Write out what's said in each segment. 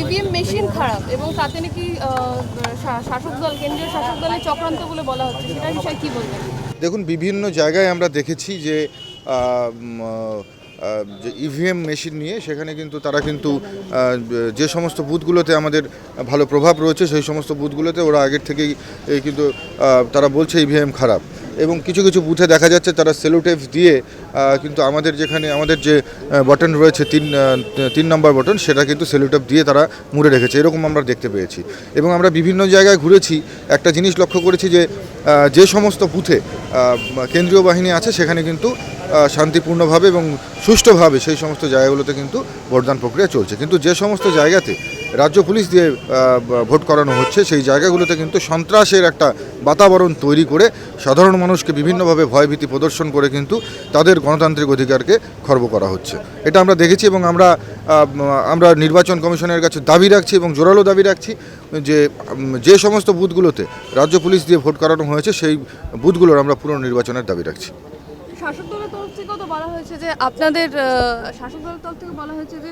EVM machine খারাপ এবং তাতে নাকি শাসক দল, কেন্দ্রীয় শাসক দলের চক্রান্ত বলে বলা হচ্ছে। সেটার বিষয়ে কি বলবেন? দেখুন, বিভিন্ন জায়গায় আমরা দেখেছি যে যে ইভিএম মেশিন নিয়ে সেখানে কিন্তু তারা কিন্তু যে সমস্ত বুথগুলোতে আমাদের ভালো প্রভাব রয়েছে, সেই সমস্ত বুথগুলোতে ওরা আগের থেকেই কিন্তু তারা বলছে ইভিএম খারাপ। এবং কিছু কিছু বুথে দেখা যাচ্ছে তারা সেলোটেপ দিয়ে কিন্তু আমাদের যেখানে, আমাদের যে বটন রয়েছে তিন তিন নম্বর বটন সেটা কিন্তু সেলোটেপ দিয়ে তারা মুড়ে রেখেছে। এরকম আমরা দেখতে পেয়েছি। এবং আমরা বিভিন্ন জায়গায় ঘুরেছি, একটা জিনিস লক্ষ্য করেছি যে যে সমস্ত বুথে কেন্দ্রীয় বাহিনী আছে, সেখানে কিন্তু শান্তিপূর্ণভাবে এবং সুষ্ঠুভাবে সেই সমস্ত জায়গাগুলোতে কিন্তু ভোটদান প্রক্রিয়া চলছে। কিন্তু যে সমস্ত জায়গাতে রাজ্য পুলিশ দিয়ে ভোট করানো হচ্ছে, সেই জায়গাগুলোতে কিন্তু সন্ত্রাসের একটা বাতাবরণ তৈরি করে সাধারণ মানুষকে বিভিন্নভাবে ভয়ভীতি প্রদর্শন করে কিন্তু তাদের গণতান্ত্রিক অধিকারকে খর্ব করা হচ্ছে। এটা আমরা দেখেছি এবং আমরা আমরা নির্বাচন কমিশনের কাছে দাবি রাখছি এবং জোরালো দাবি রাখছি যে যে সমস্ত বুথগুলোতে রাজ্য পুলিশ দিয়ে ভোট করানো হয়েছে, সেই বুথগুলোর আমরা পুনর্নির্বাচনের দাবি রাখছি শাসক দলের তরফ থেকেও তো বলা হয়েছে যে আপনাদের শাসক দলের তরফ থেকে বলা হয়েছে যে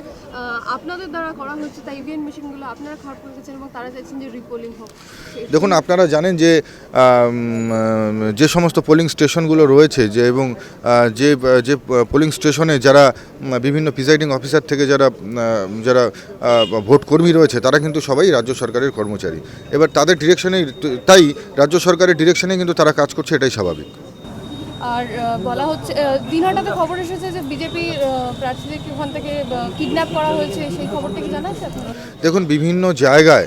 আপনাদের দ্বারা করা হচ্ছে তাই ইভিএম মেশিনগুলো আপনারা খারাপ করে গেছেন এবং তারা চাইছেন যে রিপোলিং হোক। দেখুন, আপনারা জানেন যে যে সমস্ত পোলিং স্টেশনগুলো রয়েছে যে এবং যে যে পোলিং স্টেশনে যারা বিভিন্ন প্রিসাইডিং অফিসার থেকে যারা যারা ভোট কর্মী রয়েছে, তারা কিন্তু সবাই রাজ্য সরকারের কর্মচারী। এবার তাদের ডিরেকশনেই তাই রাজ্য সরকারের ডিরেকশনে কিন্তু তারা কাজ করছে, এটাই স্বাভাবিক। আর বলা হচ্ছে দিনহাটাতে খবর এসেছে যে বিজেপি প্রার্থীদেরকে ওখান থেকে কিডন্যাপ করা হয়েছে, সেই খবরটা কি জানা আছে দেখুন, বিভিন্ন জায়গায়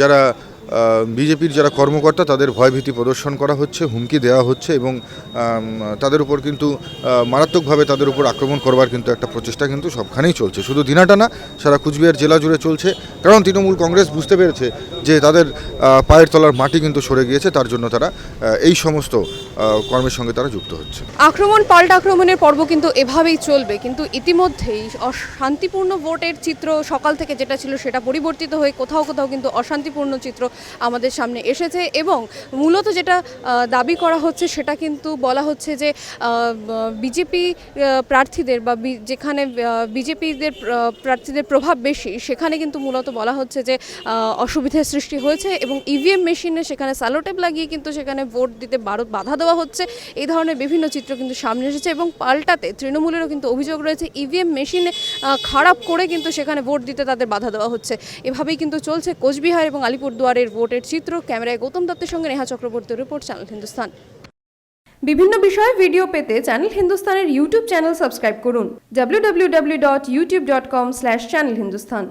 যারা বিজেপির যারা কর্মকর্তা, তাদের ভয়ভীতি প্রদর্শন করা হচ্ছে, হুমকি দেওয়া হচ্ছে এবং তাদের উপর কিন্তু মারাত্মকভাবে তাদের উপর আক্রমণ করবার কিন্তু একটা প্রচেষ্টা কিন্তু সবখানেই চলছে। শুধু দিনাটা না সারা কুচবিহার জেলা জুড়ে চলছে। কারণ তৃণমূল কংগ্রেস বুঝতে পেরেছে যে তাদের পায়ের তলার মাটি কিন্তু সরে গিয়েছে, তার জন্য তারা এই সমস্ত কর্মের সঙ্গে তারা যুক্ত হচ্ছে। আক্রমণ পাল্টা আক্রমণের পর্ব কিন্তু এভাবেই চলবে, কিন্তু ইতিমধ্যেই অশ- শান্তিপূর্ণ ভোটের চিত্র সকাল থেকে যেটা ছিল সেটা পরিবর্তিত হয়ে কোথাও কোথাও কিন্তু অশান্তিপূর্ণ চিত্র আমাদের সামনে এসেছে এবং মূলত যেটা দাবি করা হচ্ছে সেটা কিন্তু বলা হচ্ছে যে বিজেপি প্রার্থীদের বা যেখানে বিজেপিদের প্রার্থীদের প্রভাব বেশি, সেখানে কিন্তু মূলত বলা হচ্ছে যে অসুবিধার সৃষ্টি হয়েছে এবং ইভিএম মেশিনে সেখানে স্যালোটেপ লাগিয়ে কিন্তু সেখানে ভোট দিতে বাধা দেওয়া হচ্ছে। এই ধরনের বিভিন্ন চিত্র কিন্তু সামনে এসেছে এবং পাল্টাতে তৃণমূলেরও কিন্তু অভিযোগ রয়েছে ইভিএম মেশিনে খারাপ করে কিন্তু সেখানে ভোট দিতে তাদের বাধা দেওয়া হচ্ছে। এভাবেই কিন্তু চলছে কোচবিহার এবং আলিপুরদুয়ারের ভোটের চিত্র। ক্যামেরায় গৌতম দত্তের সঙ্গে নেহা চক্রবর্তী রিপোর্ট, চ্যানেল হিন্দুস্তান। বিভিন্ন বিষয়ে ভিডিও পেতে চ্যানেল হিন্দুস্তানের ইউটিউব চ্যানেল সাবস্ক্রাইব করুন। www.youtube.com/channelhindustan